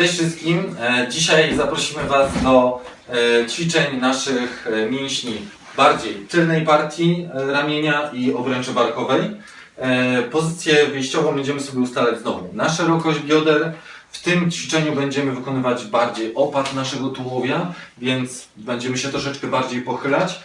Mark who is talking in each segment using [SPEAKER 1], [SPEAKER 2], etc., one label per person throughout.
[SPEAKER 1] Cześć wszystkim. E, Dzisiaj zaprosimy Was do e, ćwiczeń naszych e, mięśni bardziej tylnej partii ramienia i obręczy barkowej. Pozycję wyjściową będziemy sobie ustalać znowu na szerokość bioder. W tym ćwiczeniu będziemy wykonywać bardziej opad naszego tułowia, więc będziemy się troszeczkę bardziej pochylać.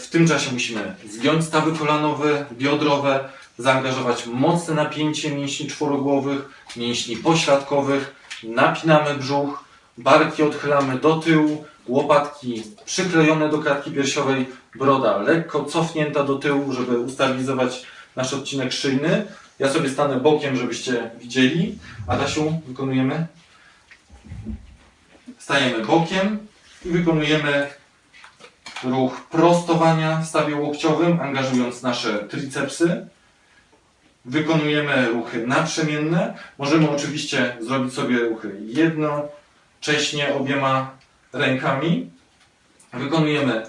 [SPEAKER 1] W tym czasie musimy zgiąć stawy kolanowe, biodrowe, zaangażować mocne napięcie mięśni czworogłowych, mięśni pośladkowych, napinamy brzuch, barki odchylamy do tyłu, łopatki przyklejone do klatki piersiowej, broda lekko cofnięta do tyłu, żeby ustabilizować nasz odcinek szyjny. Ja sobie stanę bokiem, żebyście widzieli. Adasiu, wykonujemy? Stajemy bokiem i wykonujemy ruch prostowania w stawie łokciowym, angażując nasze tricepsy. Wykonujemy ruchy naprzemienne. Możemy oczywiście zrobić sobie ruchy jednocześnie obiema rękami. Wykonujemy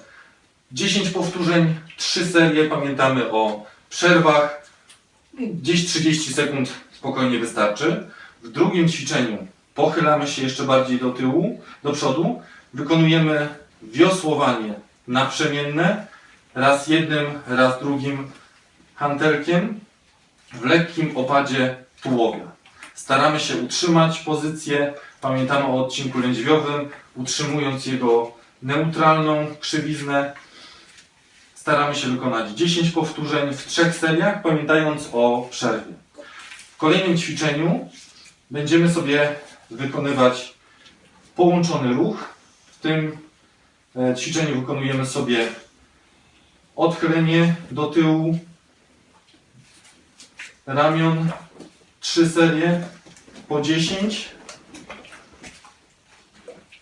[SPEAKER 1] 10 powtórzeń, 3 serie. Pamiętamy o przerwach. Gdzieś 30 sekund spokojnie wystarczy. W drugim ćwiczeniu pochylamy się jeszcze bardziej do tyłu, do przodu. Wykonujemy wiosłowanie naprzemienne. Raz jednym, raz drugim hantelkiem w lekkim opadzie tułowia. Staramy się utrzymać pozycję, pamiętamy o odcinku lędźwiowym, utrzymując jego neutralną krzywiznę. Staramy się wykonać 10 powtórzeń w trzech seriach, pamiętając o przerwie. W kolejnym ćwiczeniu będziemy sobie wykonywać połączony ruch. W tym e, ćwiczeniu wykonujemy sobie odchylenie do tyłu, ramion, trzy serie po 10.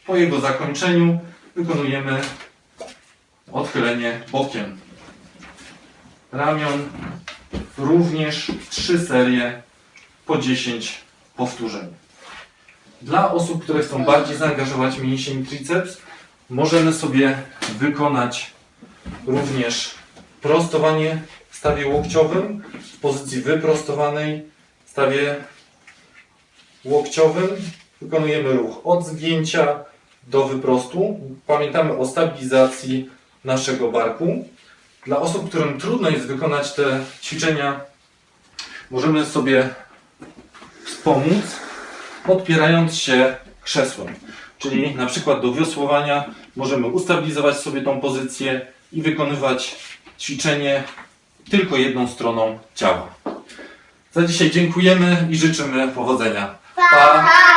[SPEAKER 1] Po jego zakończeniu wykonujemy odchylenie bokiem. Ramion również trzy serie po 10 powtórzeń. Dla osób, które chcą bardziej zaangażować mięsień triceps, możemy sobie wykonać również prostowanie w stawie łokciowym w pozycji wyprostowanej w stawie łokciowym. Wykonujemy ruch od zgięcia do wyprostu. Pamiętamy o stabilizacji naszego barku. Dla osób, którym trudno jest wykonać te ćwiczenia, możemy sobie wspomóc podpierając się krzesłem. Czyli na przykład do wiosłowania możemy ustabilizować sobie tą pozycję i wykonywać ćwiczenie tylko jedną stroną ciała. Za dzisiaj dziękujemy i życzymy powodzenia. Pa!